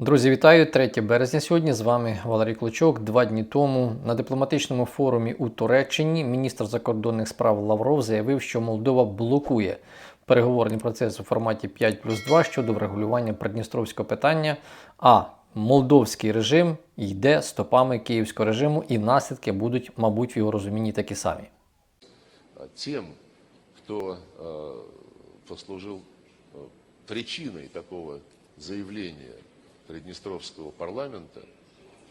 Друзі, вітаю! 3 березня сьогодні. З вами Валерій Клочок. Два дні тому на дипломатичному форумі у Туреччині міністр закордонних справ Лавров заявив, що Молдова блокує переговорний процес у форматі 5 плюс 2 щодо врегулювання придністровського питання. А молдовський режим йде стопами київського режиму, і наслідки будуть, мабуть, в його розумінні такі самі. а, тем, кто э, послужил э, причиной такого заявления Приднестровского парламента,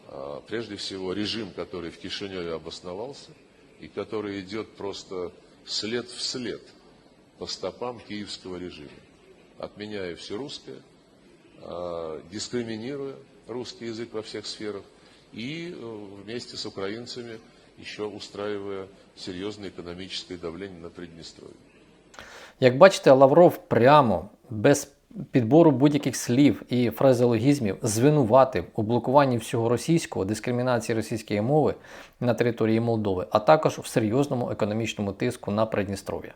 а, прежде всего режим, который в Кишиневе обосновался и который идет просто след в след по стопам киевского режима, отменяя все русское, а, дискриминируя русский язык во всех сферах и э, вместе с украинцами еще устраивая серьезное экономическое давление на Приднестровье. Як бачите, Лавров прямо без підбору будь-яких слів і фразеологізмів звинуватив у блокуванні всього російського, дискримінації російської мови на території Молдови, а також в серйозному економічному тиску на Придністров'я.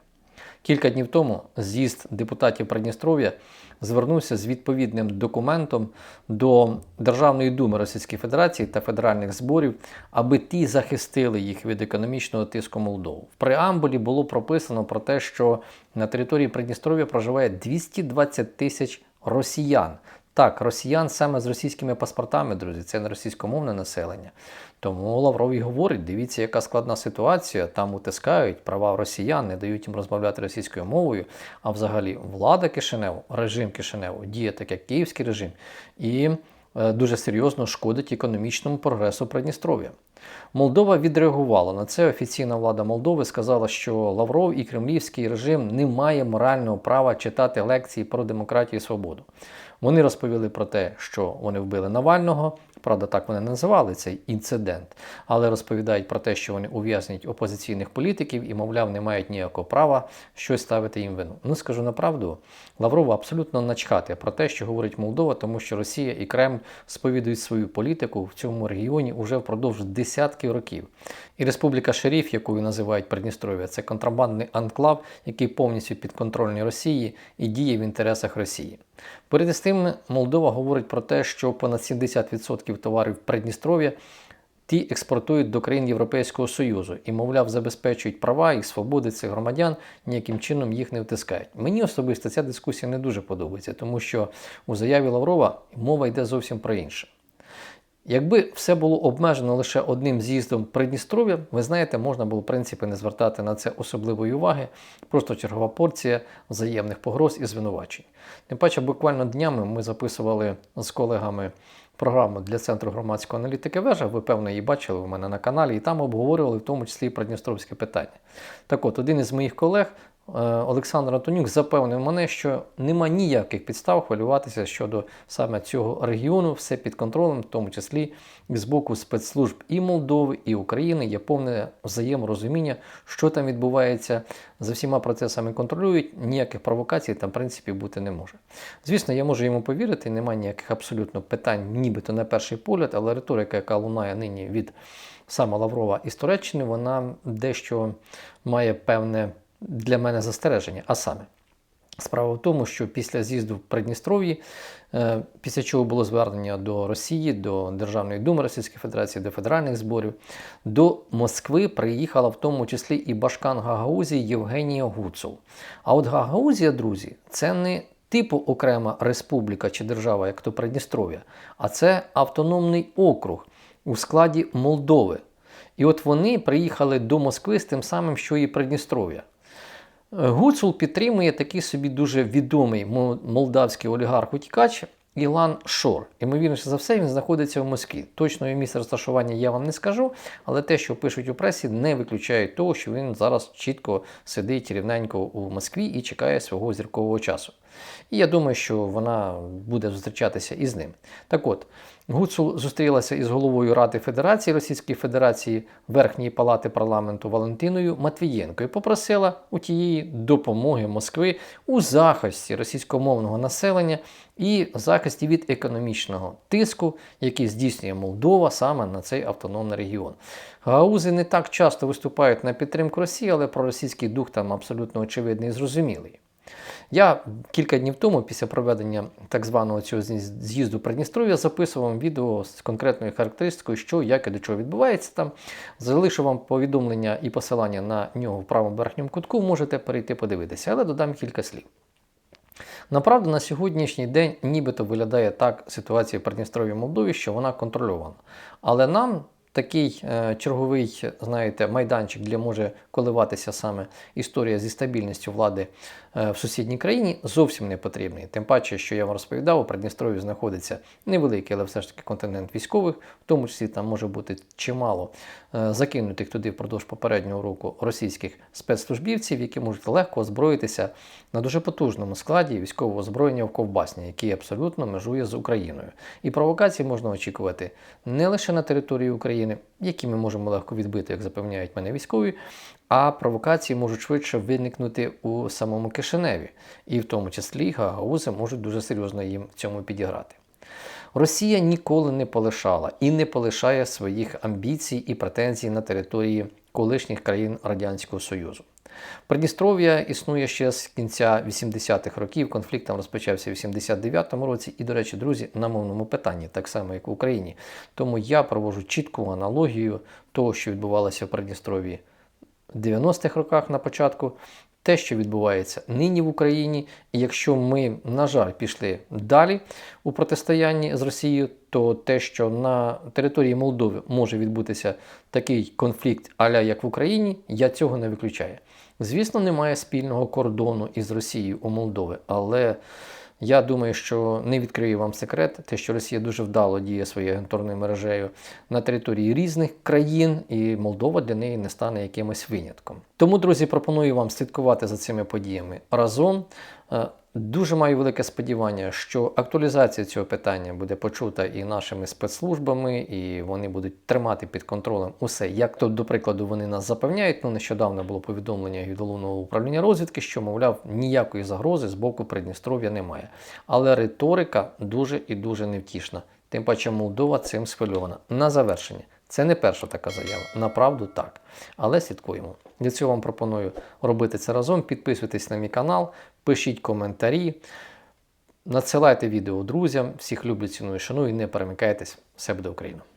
Кілька днів тому з'їзд депутатів Придністров'я звернувся з відповідним документом до Державної думи Російської Федерації та федеральних зборів, аби ті захистили їх від економічного тиску Молдову. В преамбулі було прописано про те, що на території Придністров'я проживає 220 тисяч росіян. Так, росіян саме з російськими паспортами, друзі, це не російськомовне населення. Тому Лавров і говорить: дивіться, яка складна ситуація. Там утискають права росіян, не дають їм розмовляти російською мовою. А взагалі влада Кишиневу, режим Кишиневу діє так, як київський режим, і е, дуже серйозно шкодить економічному прогресу Придністров'я. Молдова відреагувала на це. Офіційна влада Молдови сказала, що Лавров і кремлівський режим не має морального права читати лекції про демократію і свободу. Вони розповіли про те, що вони вбили Навального. Правда, так вони називали цей інцидент, але розповідають про те, що вони ув'язнюють опозиційних політиків і, мовляв, не мають ніякого права щось ставити їм вину. Ну скажу на правду, Лаврова абсолютно начхати про те, що говорить Молдова, тому що Росія і Кремль сповідують свою політику в цьому регіоні уже впродовж десятків років. І Республіка Шеріф, якою називають Придністров'я, це контрабандний анклав, який повністю підконтрольний Росії і діє в інтересах Росії. Перед тим Молдова говорить про те, що понад 70% товарів Придністров'я ті експортують до країн Європейського Союзу і, мовляв, забезпечують права і свободи цих громадян, ніяким чином їх не втискають. Мені особисто ця дискусія не дуже подобається, тому що у заяві Лаврова мова йде зовсім про інше. Якби все було обмежено лише одним з'їздом Придністров'я, ви знаєте, можна було в принципі не звертати на це особливої уваги, просто чергова порція взаємних погроз і звинувачень. Тим паче, буквально днями ми записували з колегами програму для центру громадської аналітики вежа. Ви певно її бачили у мене на каналі, і там обговорювали в тому числі і Придністровське питання. Так от, один із моїх колег Олександр Антонюк запевнив мене, що нема ніяких підстав хвилюватися щодо саме цього регіону, все під контролем, в тому числі з боку спецслужб і Молдови, і України є повне взаєморозуміння, що там відбувається. За всіма процесами контролюють, ніяких провокацій там, в принципі, бути не може. Звісно, я можу йому повірити, немає ніяких абсолютно питань, нібито на перший погляд, але риторика, яка лунає нині від саме Лаврова із Туреччини, вона дещо має певне для мене застереження. А саме, справа в тому, що після з'їзду в Придністров'ї, е, після чого було звернення до Росії, до Державної думи Російської Федерації, до федеральних зборів, до Москви приїхала в тому числі і Башкан Гагаузії Євгенія Гуцул. А от Гагаузія, друзі, це не типу окрема республіка чи держава, як то Придністров'я, а це автономний округ у складі Молдови. І от вони приїхали до Москви з тим самим, що і Придністров'я. Гуцул підтримує такий собі дуже відомий молдавський олігарх-утікач Ілан Шор. Ймовірніше за все, він знаходиться в Москві. Точного місце розташування я вам не скажу, але те, що пишуть у пресі, не виключає того, що він зараз чітко сидить рівненько у Москві і чекає свого зіркового часу. І я думаю, що вона буде зустрічатися із ним. Так от, Гуцул зустрілася із головою Ради Федерації Російської Федерації Верхньої палати парламенту Валентиною Матвієнко і попросила у тієї допомоги Москви у захисті російськомовного населення і захисті від економічного тиску, який здійснює Молдова саме на цей автономний регіон. Гаузи не так часто виступають на підтримку Росії, але проросійський дух там абсолютно очевидний і зрозумілий. Я кілька днів тому, після проведення так званого цього з'їзду Придністров'я, записував відео з конкретною характеристикою, що як і до чого відбувається там. Залишу вам повідомлення і посилання на нього в правому верхньому кутку, можете перейти подивитися, але додам кілька слів. Направду, на сьогоднішній день нібито виглядає так ситуація в Придністров'ї Молдові, що вона контрольована. Але нам такий е, черговий, знаєте, майданчик, де може коливатися саме історія зі стабільністю влади в сусідній країні, зовсім не потрібний. Тим паче, що я вам розповідав, у Придністров'ї знаходиться невеликий, але все ж таки контингент військових, в тому числі там може бути чимало е, закинутих туди впродовж попереднього року російських спецслужбівців, які можуть легко озброїтися на дуже потужному складі військового озброєння в Ковбасні, який абсолютно межує з Україною. І провокацій можна очікувати не лише на території України, які ми можемо легко відбити, як запевняють мене військові, а провокації можуть швидше виникнути у самому Кишиневі, і в тому числі гагаузи можуть дуже серйозно їм в цьому підіграти. Росія ніколи не полишала і не полишає своїх амбіцій і претензій на території колишніх країн Радянського Союзу. Придністров'я існує ще з кінця 80-х років. Конфлікт там розпочався в 89-му році. І, до речі, друзі, на мовному питанні, так само як в Україні. Тому я проводжу чітку аналогію того, що відбувалося в Придністров'ї 90-х роках на початку, те, що відбувається нині в Україні. І якщо ми, на жаль, пішли далі у протистоянні з Росією, то те, що на території Молдови може відбутися такий конфлікт, аля як в Україні, я цього не виключаю. Звісно, немає спільного кордону із Росією у Молдови, але я думаю, що не відкрию вам секрет, те, що Росія дуже вдало діє своєю агентурною мережею на території різних країн, і Молдова для неї не стане якимось винятком. Тому, друзі, пропоную вам слідкувати за цими подіями разом. Дуже маю велике сподівання, що актуалізація цього питання буде почута і нашими спецслужбами, і вони будуть тримати під контролем усе. Як то, до прикладу, вони нас запевняють. Ну, нещодавно було повідомлення від головного управління розвідки, що, мовляв, ніякої загрози з боку Придністров'я немає. Але риторика дуже і дуже невтішна. Тим паче Молдова цим схвильована. На завершення. Це не перша така заява, направду так. Але слідкуємо. Для цього вам пропоную робити це разом. Підписуйтесь на мій канал, пишіть коментарі, надсилайте відео друзям. Всіх люблю, ціную, шаную і не перемикайтесь. Все буде Україна!